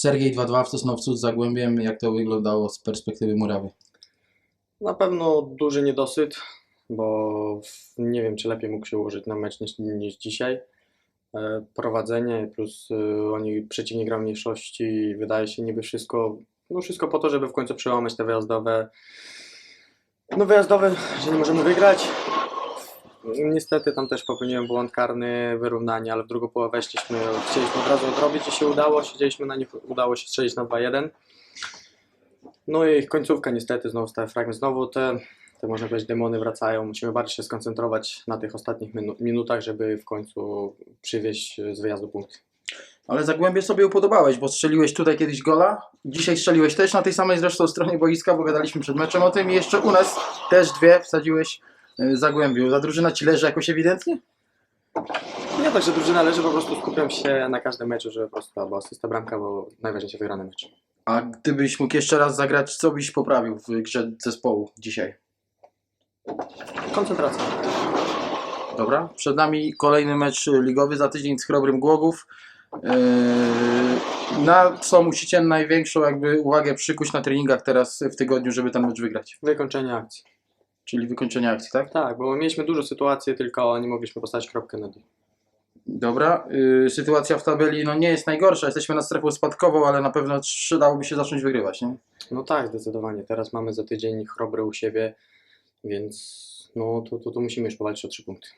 Sergiej 2-2 w Sosnowcu z Zagłębiem. Jak to wyglądało z perspektywy Murawy? Na pewno duży niedosyt, bo nie wiem, czy lepiej mógł się ułożyć na mecz niż, niż dzisiaj. E, Prowadzenie plus e, oni przeciwnie grał mniejszości wydaje się niby wszystko, no wszystko po to, żeby w końcu przełamać te wyjazdowe, no wyjazdowe, że nie możemy wygrać. Niestety tam też popełniłem błąd karny, wyrównanie, ale w drugą połowę weszliśmy, chcieliśmy od razu odrobić i się udało, siedzieliśmy na nich, udało się strzelić na 2-1. No i końcówka niestety, znowu stały fragment, znowu te, te można powiedzieć demony wracają, musimy bardziej się skoncentrować na tych ostatnich minu- minutach, żeby w końcu przywieźć z wyjazdu punkty. Ale Zagłębie sobie upodobałeś, bo strzeliłeś tutaj kiedyś gola. Dzisiaj strzeliłeś też na tej samej zresztą stronie boiska, bo gadaliśmy przed meczem o tym. I jeszcze u nas też dwie wsadziłeś Zagłębiu. Ta drużyna ci leży jakoś ewidentnie? Nie tak, że drużyna leży, po prostu skupiam się na każdym meczu, żeby po prostu albo asysta bramka, bo najważniejsze wygrany mecz. A gdybyś mógł jeszcze raz zagrać, co byś poprawił w grze zespołu dzisiaj? Koncentracja. Dobra. Przed nami kolejny mecz ligowy za tydzień z Chrobrym Głogów. Yy, Na co musicie największą jakby uwagę przykuć na treningach teraz w tygodniu, żeby ten mecz wygrać? Wykończenie akcji. Czyli wykończenie akcji, tak? Tak, bo mieliśmy dużo sytuacji, tylko nie mogliśmy postawić kropkę na D. Dobra. Yy, Sytuacja w tabeli no nie jest najgorsza. Jesteśmy na strefą spadkową, ale na pewno przydałoby się zacząć wygrywać, nie? No tak, zdecydowanie. Teraz mamy za tydzień chrobry u siebie, więc no to, to, to musimy już powalczyć o trzy punkty.